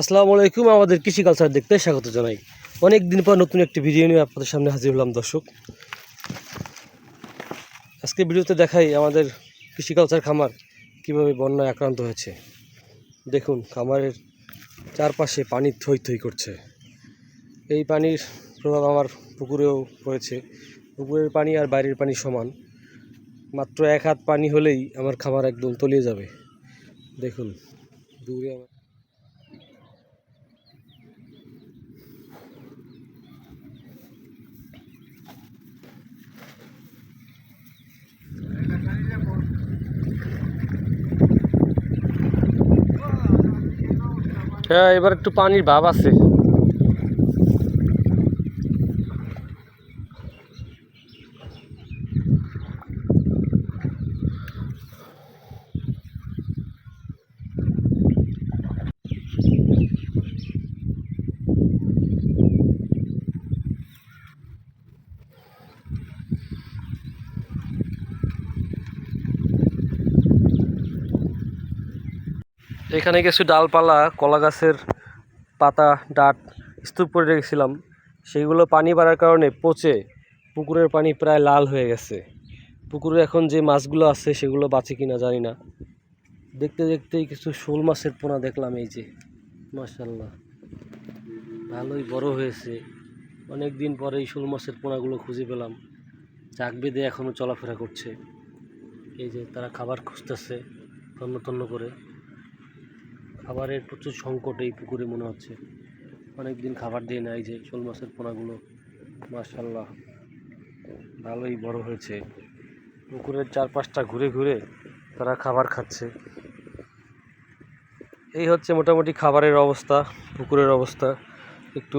আসসালামু আলাইকুম, আমাদের কৃষি কালচার দেখতে স্বাগত জানাই। অনেক দিন পর নতুন একটি ভিডিও নিয়ে আপনাদের সামনে হাজির হলাম, দর্শক। আজকে ভিডিওতে দেখাই আমাদের কৃষি কালচার খামার কীভাবে বন্যায় আক্রান্ত হয়েছে। দেখুন, খামারের চারপাশে পানি থই থই করছে। এই পানির প্রভাব আমার পুকুরেও পড়েছে। পুকুরের পানি আর বাইরের পানি সমান। মাত্র এক হাত পানি হলেই আমার খামার একদম তলিয়ে যাবে। দেখুন, দূরে আমার হ্যাঁ এবার একটু পানির ভাব আছে। এখানে কিছু ডালপালা কলা গাছের পাতা, ডাট স্তূপ করে রেখেছিলাম। সেইগুলো পানি বাড়ার কারণে পচে পুকুরের পানি প্রায় লাল হয়ে গেছে। পুকুরে এখন যে মাছগুলো আছে সেগুলো বাঁচে কিনা জানি না। দেখতে দেখতেই কিছু শোল মাছের পোনা দেখলাম এই যে। মাশাল্লাহ ভালোই বড় হয়েছে। অনেক দিন পরে এই শোল মাছের পোনাগুলো খুঁজে পেলাম। চাক বেঁধে এখনও চলাফেরা করছে। এই যে তারা খাবার খুঁজতেছে তন্ন তন্ন করে। খাবারের প্রচুর সংকট এই পুকুরে মনে হচ্ছে। অনেক দিন খাবার দিয়ে নেয় যে শোল মাছের পোনাগুলো। মার্শাল্লাহ ভালোই বড় হয়েছে। পুকুরের চারপাশটা ঘুরে ঘুরে তারা খাবার খাচ্ছে। এই হচ্ছে মোটামুটি খাবারের অবস্থা, পুকুরের অবস্থা। একটু